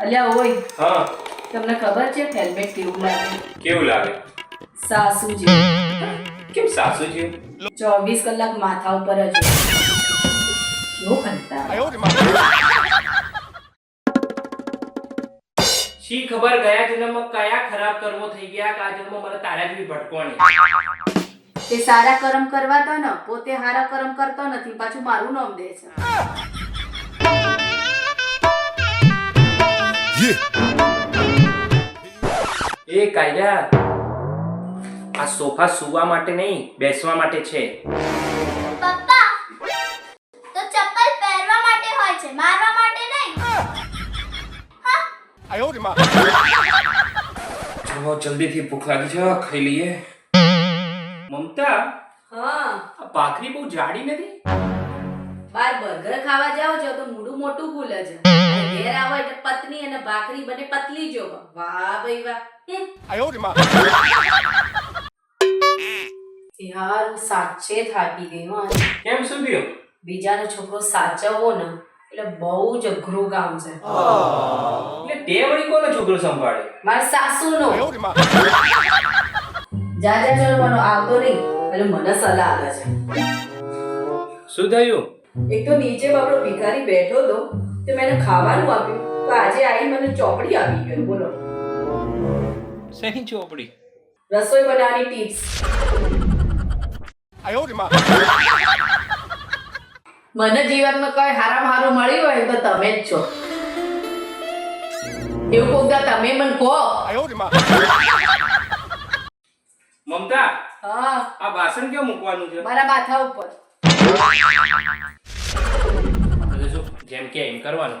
અલ્યા ઓય હા. તમને ખબર છે હેલ્મેટ કેવું લાગે? કેવું લાગે? સાસુ કેમ સાસુ ચોવીસ કલાક માથા ઉપર જ. શી ખબર ગયા જન્મમાં કયા ખરાબ કર્મો થઈ ગયા કે આ જન્મમાં મને તારા જેવી ભટકવાની? તે સારા કર્મ કરવા તો ને પોતે સારા કર્મ કરતો નથી પાછું મારું નામ દે છે. એ કાયદા આ સોફા સુવા માટે નહીં બેસવા માટે છે. પપ્પા તો ચપ્પલ પહેરવા માટે હોય છે મારવા માટે નહીં. ચલો જલ્દીથી ભૂખ લાગી છે ખાઈ લઈએ. મમતા હા. આ ભાખરી બહુ જાડી નથી? બાર બર્ગર ખાવા જાઓ છો તો મૂડું મોટું ભૂલે છે. ઘેર આવો એટલે પત્ની અને ભાખરી બને પતલી જો વાહ ભાઈ વાહ. યાર હું સાચે થાકી ગઈ હો કેમ શું થયું? બીજાનો છોકરો સાચવવો ને એટલે બહુ જ અઘરું કામ છે. એટલે તે વળી કોનો છોકરો સંભાળે? મારા સાસુનો. જા જા ચલો મને આવતો નહીં એટલે મને સલાહ આવે છે. શું થયું? એક તો નીચે બાપડો ભિખારી બેઠો તો તે મેં ખાવાનું આપ્યું. તો આજે આવી મને ચોપડી આપી ગયો. બોલો. સહી ચોપડી. રસોઈ બનાવવાની ટિપ્સ મને જીવનમાં કઈ હારામ હારું મળ્યું હોય તો તમે જ છો. એવું કોક દા તમે મને કહો. મમતા હા. આ વાસણ ક્યાં મૂકવાનું છે? મારા માથા ઉપર. એટલે શું જેમ કે એમ કરવાનું.